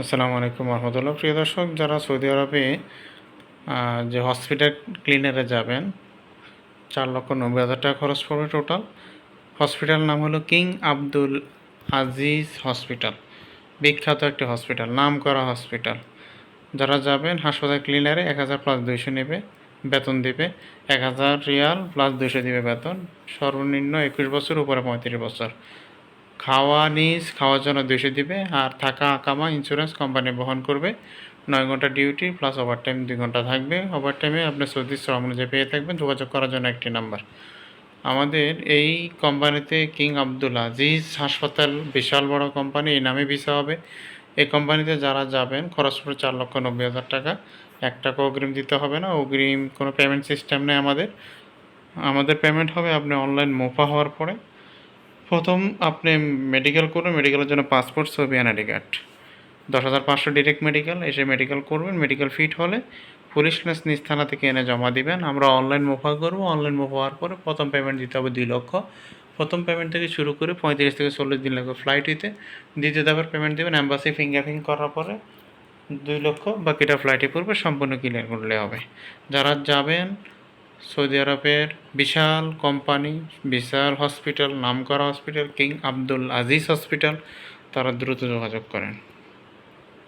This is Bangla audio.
আসসালামু আলাইকুম রহমতুল্লাহ। প্রিয় দর্শক, যারা সৌদি আরবে যে হসপিটাল ক্লিনারে যাবেন, চার লক্ষ নব্বই হাজার টাকা খরচ পড়বে টোটাল। হসপিটাল নাম হলো কিং আব্দুল আজিজ হসপিটাল। বিখ্যাত একটি হসপিটাল নাম করা হসপিটাল। যারা যাবেন, হাসপাতাল ক্লিনারে এক হাজার প্লাস দুইশো নেবে, বেতন দিবে। এক হাজার রিয়াল প্লাস দুইশো দিবে বেতন। সর্বনিম্ন একুশ বছর, উপরে পঁয়ত্রিশ বছর। খাওয়া নিজ খাওয়ার জন্য দুইশো দিবে আর থাকা আকামা ইন্স্যুরেন্স কোম্পানি বহন করবে। নয় ঘণ্টা ডিউটি প্লাস ওভার টাইম দুই ঘণ্টা থাকবে। ওভার টাইমে আপনি সৌদি শ্রম অনুযায়ী পেয়ে থাকবেন। যোগাযোগ করার জন্য একটি নাম্বার আমাদের এই কোম্পানিতে কিং আব্দুল আজিজ হাসপাতাল, বিশাল বড় কোম্পানি এই নামে ভিসা হবে। এই কোম্পানিতে যারা যাবেন, খরচ পড়ে চার লক্ষ নব্বই হাজার টাকা। এক টাকা অগ্রিম দিতে হবে না। অগ্রিম কোনো পেমেন্ট সিস্টেম নেই আমাদের। আমাদের পেমেন্ট হবে আপনি অনলাইন মোফা হওয়ার পরে। প্রথম আপনি মেডিকেল করবেন মেডিকেলের জন্য পাসপোর্ট ছবি এনআইডি কার্ড দশ হাজার পাঁচশো ডিরেক্ট মেডিকেল এসে মেডিকেল করবেন মেডিকেল ফিট হলে পুলিশ ক্লাস নিজ থানা থেকে এনে জমা দিবেন। আমরা অনলাইন মোফা করব। অনলাইন মোফা হওয়ার পরে প্রথম পেমেন্ট দিতে হবে দুই লক্ষ। প্রথম পেমেন্ট থেকে শুরু করে পঁয়ত্রিশ থেকে চল্লিশ দিন লাগবে ফ্লাইট হইতে। দ্বিতীয় ধাপের পেমেন্ট দেবেন অ্যাম্বাসি ফিঙ্গারপ্রিন্ট করার পরে দুই লক্ষ। বাকিটা ফ্লাইটে পড়বে, সম্পূর্ণ ক্লিয়ার করলে হবে। যারা যাবেন সৌদি আরবের বিশাল কোম্পানি, বিশাল হসপিটাল, নামকরা hospital, king Abdul Aziz hospital, তারা দ্রুত যোগাযোগ করেন।